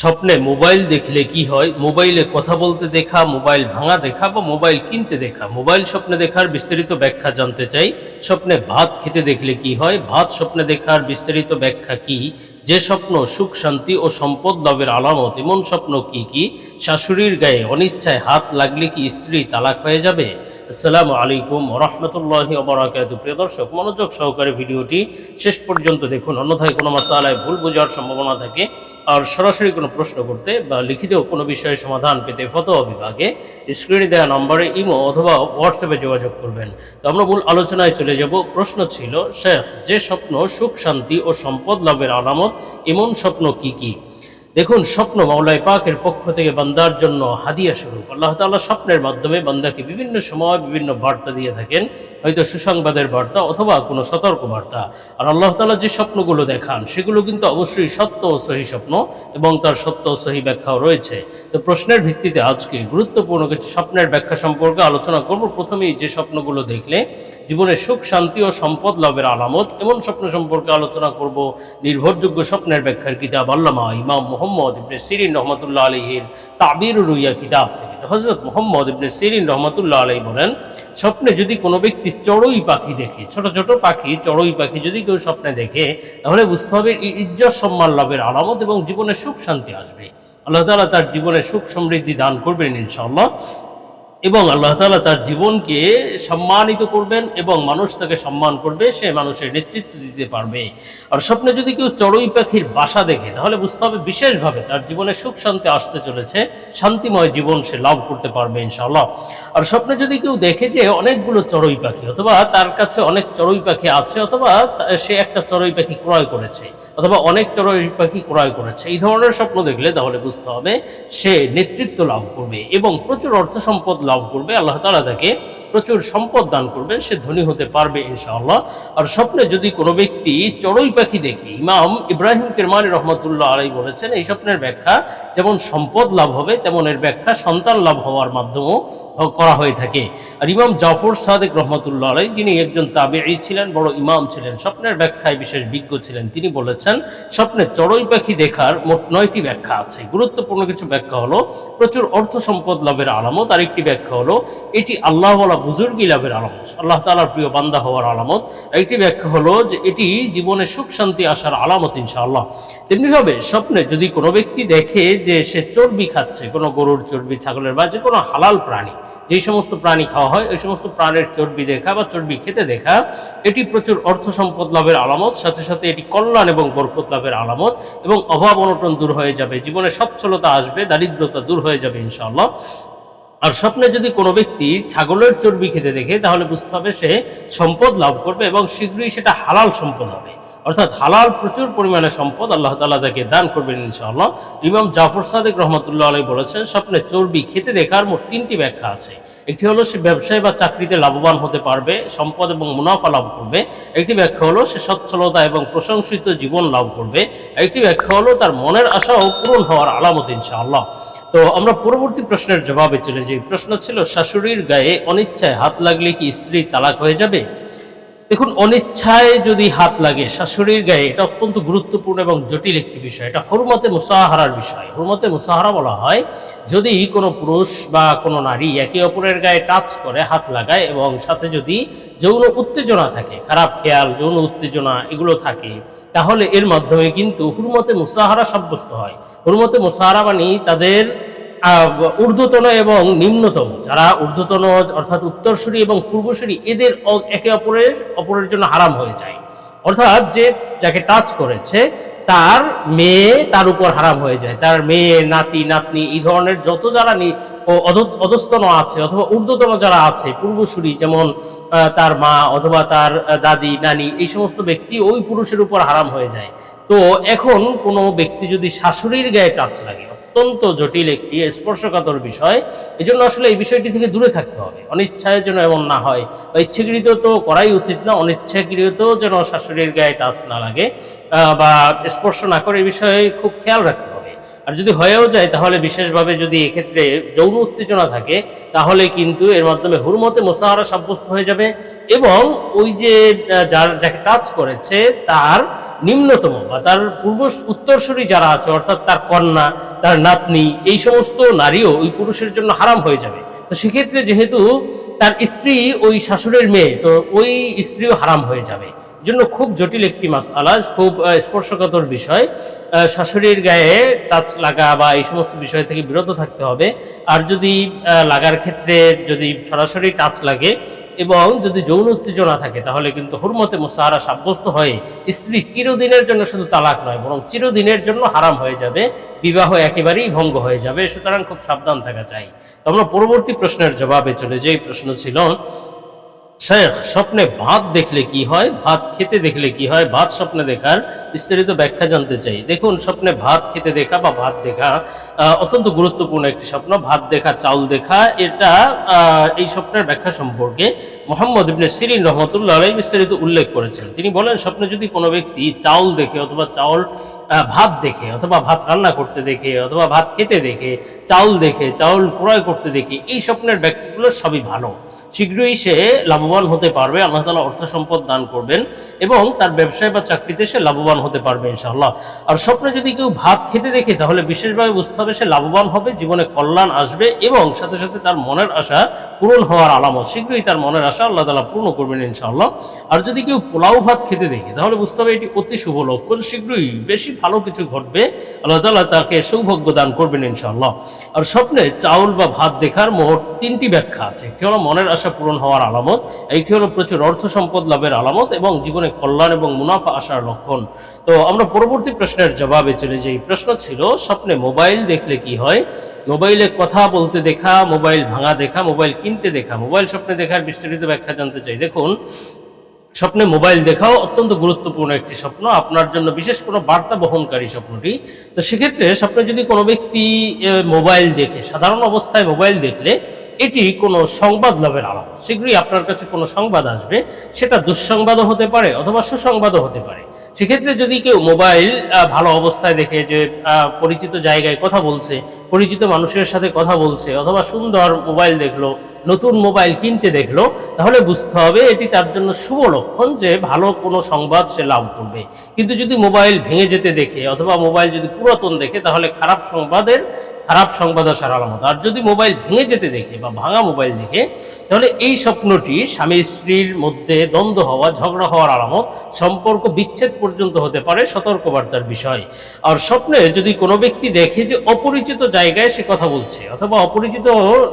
স্বপ্নে মোবাইল দেখলে কি হয়? মোবাইলে কথা বলতে দেখা, মোবাইল ভাঙা দেখা বা মোবাইল কিনতে দেখা? মোবাইল স্বপ্নে দেখার বিস্তারিত ব্যাখ্যা জানতে চাই। স্বপ্নে ভাত খেতে দেখলে কি হয়? ভাত স্বপ্নে দেখার বিস্তারিত ব্যাখ্যা কি? যে স্বপ্ন সুখ, শান্তি ও সম্পদ লাভের আলামত, এমন স্বপ্ন কি কি? শাশুড়ির গায়ে অনিচ্ছায় হাত লাগলে কি স্ত্রী তালাক হয়ে যাবে? আসসালামু আলাইকুম রহমতুল্লাহি অবরাকাত প্রিয় দর্শক, মনোযোগ সহকারে ভিডিওটি শেষ পর্যন্ত দেখুন। অন্যথায় কোনো মাসালায় ভুল বোঝার সম্ভাবনা থাকে আর সরাসরি কোনো প্রশ্ন করতে বা লিখিত কোনো বিষয়ে সমাধান পেতে ফতোয়া বিভাগে স্ক্রিনে দেওয়া নম্বরে ইমো অথবা হোয়াটসঅ্যাপে যোগাযোগ করবেন। তো আমরা মূল আলোচনায় চলে যাব। প্রশ্ন ছিল, শেখ, যে স্বপ্ন সুখ, শান্তি ও সম্পদ লাভের আলামত, এমন স্বপ্ন কি কি? দেখুন, স্বপ্ন মাওলায় পাকের পক্ষ থেকে বান্দার জন্য হাদিয়া স্বরূপ। আল্লাহ তাআলা স্বপ্নের মাধ্যমে বান্দাকে বিভিন্ন সময় বিভিন্ন বার্তা দিয়ে থাকেন, হয়তো সুসংবাদের বার্তা অথবা কোনো সতর্ক বার্তা আর আল্লাহ তাআলা যে স্বপ্নগুলো দেখান, সেগুলো কিন্তু অবশ্যই সত্য ও সহি স্বপ্ন এবং তার সত্য ও সহি ব্যাখ্যাও রয়েছে। তো প্রশ্নের ভিত্তিতে আজকে গুরুত্বপূর্ণ কিছু স্বপ্নের ব্যাখ্যা সম্পর্কে আলোচনা করব। প্রথমেই যে স্বপ্নগুলো দেখলে জীবনে সুখ, শান্তি ও সম্পদ লাভের আলামত, এমন স্বপ্ন সম্পর্কে আলোচনা করব নির্ভরযোগ্য স্বপ্নের ব্যাখ্যার কিতাব আল্লামা ইমাম মোহাম্মদ ইবনে সিরিন রহমতুল্লাহ আলহির তাবির রুইয়া কিতাব থেকে। হজরত মোহাম্মদ ইবনে সিরিন রহমতুল্লাহ আলহী বলেন, স্বপ্নে যদি কোনো ব্যক্তি চড়ুই পাখি দেখে, ছোট ছোট পাখি, চড়ুই পাখি যদি কেউ স্বপ্নে দেখে, তাহলে বুঝতে হবে এই ইজ্জত, সম্মান, লাভের আলামত এবং জীবনে সুখ, শান্তি আসবে। আল্লাহ তাআলা তার জীবনে সুখ, সমৃদ্ধি দান করবেন ইনশাআল্লাহ। এবং আল্লাহ তাআলা তার জীবনকে সম্মানিত করবেন এবং মানুষ তাকে সম্মান করবে, সে মানুষের নেতৃত্ব দিতে পারবে। আর স্বপ্নে যদি কেউ চড়ুই পাখির বাসা দেখে, তাহলে বুঝতে হবে বিশেষভাবে তার জীবনে সুখ শান্তি আসতে চলেছে, শান্তিময় জীবন সে লাভ করতে পারবে ইনশাআল্লাহ। আর স্বপ্নে যদি কেউ দেখে যে অনেকগুলো চড়ুই পাখি, অথবা তার কাছে অনেক চড়ুই পাখি আছে, অথবা সে একটা চড়ুই পাখি ক্রয় করেছে, অথবা অনেক চড়ুই পাখি ক্রয় করেছে, এই ধরনের স্বপ্ন দেখলে তাহলে বুঝতে হবে সে নেতৃত্ব লাভ করবে এবং প্রচুর অর্থ সম্পদ লাভ করবে, আল্লাহ তাআলা তাকে প্রচুর সম্পদ দান করবে সে ধনী হতে পারবে ইনশাআল্লাহ। আর স্বপ্নে যদি কোনো ব্যক্তি চড়ুই পাখি দেখে, ইমাম ইব্রাহিম কিরমানি রহমতুল্লাহ আলাই বলেছেন, এই স্বপ্নের ব্যাখ্যা যেমন সম্পদ লাভ হবে, তেমন এর ব্যাখ্যা সন্তান লাভ হওয়ার মাধ্যমেও করা হয়ে থাকে। আর ইমাম জাফর সাদেক রহমতুল্লাহ আলাই, যিনি একজন তাবেঈ ছিলেন, বড় ইমাম ছিলেন, স্বপ্নের ব্যাখ্যায় বিশেষ বিজ্ঞ ছিলেন, তিনি বলেছেন, স্বপ্নে চড়ুই পাখি দেখার মোট নয়টি ব্যাখ্যা আছে। গুরুত্বপূর্ণ কিছু ব্যাখ্যা হলো, প্রচুর অর্থ সম্পদ লাভের আলামত, আরেকটি ব্যাখ্যা হলো, এটি আল্লাহ বলা বুজুর্গি লাভের আলামত। আল্লাহ তাআলার প্রিয় বান্দা হওয়ার আলামত। একটি ব্যাখ্যা হলো যে এটি জীবনে সুখ শান্তি আসার আলামত ইনশাআল্লাহ। তেমনিভাবে স্বপ্নে যদি কোনো ব্যক্তি দেখে যে সে চর্বি খাচ্ছে, কোনো গরুর চর্বি, ছাগলের বা যে কোনো হালাল প্রাণী যেই সমস্ত প্রাণী খাওয়া হয়, ওই সমস্ত প্রাণের চর্বি দেখা বা চর্বি খেতে দেখা, এটি প্রচুর অর্থ সম্পদ লাভের আলামত, সাথে সাথে এটি কল্যাণ এবং বরকত লাভের আলামত এবং অভাব অনটন দূর হয়ে যাবে, জীবনে সচ্ছলতা আসবে, দারিদ্রতা দূর হয়ে যাবে ইনশাআল্লাহ। আর স্বপ্নে যদি কোনো ব্যক্তি ছাগলের চর্বি খেতে দেখে, তাহলে বুঝতে হবে সে সম্পদ লাভ করবে এবং শীঘ্রই সেটা হালাল সম্পদ হবে। অর্থাৎ হালাল প্রচুর পরিমাণে সম্পদ আল্লাহ তাআলা তাকে দান করবেন ইনশাআল্লাহ। ইমাম জাফর সাদেক রহমতুল্লাহ আলাই বলেছেন, স্বপ্নে চর্বি খেতে দেখার মোট তিনটি ব্যাখ্যা আছে। একটি হলো, সে ব্যবসায় বা চাকরিতে লাভবান হতে পারবে, সম্পদ এবং মুনাফা লাভ করবে। একটি ব্যাখ্যা হলো, সে সচ্ছলতা এবং প্রশংসিত জীবন লাভ করবে। একটি ব্যাখ্যা হলো, তার মনের আশাও পূরণ হওয়ার আলামত ইনশাআল্লাহ। তো আমরা পরবর্তী প্রশ্নের জবাবে চলে যাই। প্রশ্ন ছিল, শাশুড়ির গায়ে অনিচ্ছায় হাত লাগলে কি স্ত্রী তালাক হয়ে যাবে? দেখুন, অনিচ্ছায় যদি হাত লাগে, শাশুড়ির গায়ে, এটা অত্যন্ত গুরুত্বপূর্ণ এবং জটিল একটি বিষয়। এটা হরমতে মুসাহারার বিষয়। হরমতে মুসাহারা বলা হয়, যদি কোনো পুরুষ বা কোনো নারী একে অপরের গায়ে টাচ করে, হাত লাগায় এবং সাথে যদি যৌন উত্তেজনা থাকে, খারাপ খেয়াল, যৌন উত্তেজনা এগুলো থাকে, তাহলে এর মাধ্যমে কিন্তু হুরমতে মুসাহারা সাব্যস্ত হয়। হুরমতে মুসাহারা মানে তাদের ঊর্ধ্বতন এবং নিম্নতম। যারা ঊর্ধ্বতন অর্থাৎ উত্তরসূরি এবং পূর্বসূরি, এদের একে অপরের অপরের জন্য হারাম হয়ে যায়। অর্থাৎ যে যাকে টাচ করেছে, তার মেয়ে তার উপর হারাম হয়ে যায়। তার মেয়ে, নাতি, নাতনি, এই ধরনের যত যারা অধস্তন আছে অথবা ঊর্ধ্বতন যারা আছে, পূর্বসূরি যেমন তার মা অথবা তার দাদি, নানি, এই সমস্ত ব্যক্তি ওই পুরুষের উপর হারাম হয়ে যায়। তো এখন কোনো ব্যক্তি যদি শাশুড়ির গায়ে টাচ লাগে অত্যন্ত জটিল একটি স্পর্শকাতর বিষয়। এই জন্য আসলে এই বিষয়টি থেকে দূরে থাকতে হবে। অনিচ্ছায় যেন এমন না হয় বা ইচ্ছাকৃত তো করাই উচিত না, অনিচ্ছাকৃত যেন শাশুড়ির গায়ে টাচ না লাগে বা স্পর্শ না করে এই বিষয়ে খুব খেয়াল রাখতে হবে। আর যদি হয়েও যায় তাহলে বিশেষভাবে যদি এক্ষেত্রে যৌন উত্তেজনা থাকে, তাহলে কিন্তু এর মাধ্যমে হুরমতে মোসাহারা সাব্যস্ত হয়ে যাবে এবং ওই যে যার, যাকে টাচ করেছে তার নিম্নতম বা তার পূর্ব উত্তরসূরি যারা আছে অর্থাৎ তার কন্যা তার নাতনি এই সমস্ত নারীও ওই পুরুষের জন্য হারাম হয়ে যাবে। তো সেক্ষেত্রে যেহেতু তার স্ত্রী ওই শাশুড়ের মেয়ে তো ওই স্ত্রীও হারাম হয়ে যাবে। জন্য খুব জটিল একটি মাসআলা খুব আহ, স্পর্শকাতর বিষয়। শাশুড়ির গায়ে টাচ লাগা বা এই সমস্ত বিষয় থেকে বিরত থাকতে হবে। আর যদি লাগার ক্ষেত্রে যদি সরাসরি টাচ লাগে এবং যদি যৌন উত্তেজনা থাকে, তাহলে কিন্তু হুরমতে মুসাহারা সাব্যস্ত হয়ে স্ত্রী চিরদিনের জন্য শুধু তালাক নয়, বরং চিরদিনের জন্য হারাম হয়ে যাবে, বিবাহ একেবারেই ভঙ্গ হয়ে যাবে। সুতরাং খুব সাবধান থাকা চাই। আমরা পরবর্তী প্রশ্নের জবাবে চলে যে প্রশ্ন ছিল শেখ স্বপ্নে ভাত দেখলে কি হয়? ভাত খেতে দেখলে কি হয়? ভাত স্বপ্নে দেখার বিস্তারিত ব্যাখ্যা জানতে চাই। দেখুন, স্বপ্নে ভাত খেতে দেখা বা ভাত দেখা অত্যন্ত গুরুত্বপূর্ণ একটি স্বপ্ন। ভাত দেখা চাউল দেখা, এটা এই স্বপ্নের ব্যাখ্যা সম্পর্কে মোহাম্মদ ইবনে সিরিন রহমতুল্লাহ বিস্তারিত উল্লেখ করেছেন। তিনি বলেন, স্বপ্নে যদি কোনো ব্যক্তি চাউল দেখে অথবা চাউল ভাত দেখে অথবা ভাত রান্না করতে দেখে অথবা ভাত খেতে দেখে, চাউল দেখে, চাউল ক্রয় করতে দেখে, এই স্বপ্নের ব্যাখ্যাগুলো সবই ভালো। শীঘ্রই সে লাভবান হতে পারবে, আল্লাহ তালা অর্থ সম্পদ দান করবেন এবং তার ব্যবসায় বা চাকরিতে সে লাভবান হতে পারবে ইনশাআল্লাহ। আর স্বপ্নে যদি কেউ ভাত খেতে দেখে, তাহলে বিশেষভাবে বুঝতে হবে সে লাভবান হবে, জীবনে কল্যাণ আসবে এবং সাথে সাথে তার মনের আশা পূরণ হওয়ার আলামত, শীঘ্রই তার মনের আশা আল্লাহ তালা পূর্ণ করবেন ইনশাআল্লাহ। আর যদি কেউ পোলাও ভাত খেতে দেখে, তাহলে বুঝতে হবে এটি অতি শুভ লক্ষণ, শীঘ্রই বেশি ভালো কিছু ঘটবে, আল্লাহ তালা তাকে সৌভাগ্য দান করবেন ইনশাআল্লাহ। আর স্বপ্নে চাউল বা ভাত দেখার মোট তিনটি ব্যাখ্যা আছে। একটি হলো মনের আশা পূরণ হওয়ার আলামত একটি হলো প্রচুর অর্থ সম্পদ লাভের আলামত এবং জীবনে কল্যাণ এবং মুনাফা আসার লক্ষণ। তো আমরা পরবর্তী প্রশ্নের জবাবে চলে যাই। প্রশ্ন ছিল, স্বপ্নে মোবাইল দেখলে কি হয়? মোবাইলে কথা বলতে দেখা, মোবাইল ভাঙা দেখা, মোবাইল কিনতে দেখা, মোবাইল স্বপ্নে দেখার বিস্তারিত ব্যাখ্যা জানতে চাই। দেখুন, স্বপ্নে মোবাইল দেখাও অত্যন্ত গুরুত্বপূর্ণ একটি স্বপ্ন, আপনার জন্য বিশেষ কোনো বার্তা বহনকারী স্বপ্নটি। তো সেক্ষেত্রে স্বপ্নে যদি কোনো ব্যক্তি মোবাইল দেখে, সাধারণ অবস্থায় মোবাইল দেখলে এটি কোনো সংবাদ লাভের আলামত শীঘ্রই আপনার কাছে কোনো সংবাদ আসবে, সেটা দুঃসংবাদও হতে পারে অথবা সুসংবাদও হতে পারে। সেক্ষেত্রে যদি কেউ মোবাইল ভালো অবস্থায় দেখে যে পরিচিত জায়গায় কথা বলছে পরিচিত মানুষের সাথে কথা বলছে, অথবা সুন্দর মোবাইল দেখল, নতুন মোবাইল কিনতে দেখল, তাহলে বুঝতে হবে এটি তার জন্য শুভ লক্ষণ যে ভালো কোনো সংবাদ সে লাভ করবে। কিন্তু যদি মোবাইল ভেঙে যেতে দেখে, অথবা মোবাইল যদি পুরাতন দেখে, তাহলে খারাপ সংবাদের, খারাপ সংবাদ আসার আলামত। আর যদি মোবাইল ভেঙে যেতে দেখে বা ভাঙা মোবাইল দেখে, তাহলে এই স্বপ্নটি স্বামী স্ত্রীর মধ্যে দ্বন্দ্ব হওয়া, ঝগড়া হওয়ার আলামত, সম্পর্ক বিচ্ছেদ পর্যন্ত হতে পারে সতর্কবার্তার বিষয়। আর স্বপ্নে যদি কোনো ব্যক্তি দেখে যে অপরিচিত জায়গায় সে কথা বলছে, অথবা অপরিচিত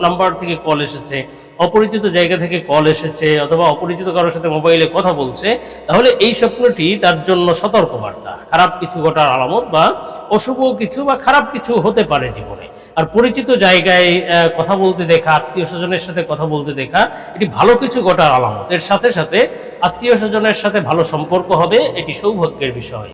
নাম্বার থেকে কল এসেছে, অপরিচিত জায়গা থেকে কল এসেছে, অথবা অপরিচিত কারোর সাথে মোবাইলে কথা বলছে, তাহলে এই স্বপ্নটি তার জন্য সতর্কবার্তা। খারাপ কিছু ঘটার আলামত বা অশুভ কিছু বা খারাপ কিছু হতে পারে জীবনে। আর পরিচিত জায়গায় কথা বলতে দেখা, আত্মীয় স্বজনের সাথে কথা বলতে দেখা, এটি ভালো কিছু ঘটার আলামত। এর সাথে সাথে আত্মীয় স্বজনের সাথে ভালো সম্পর্ক হবে, এটি সৌভাগ্যের বিষয়।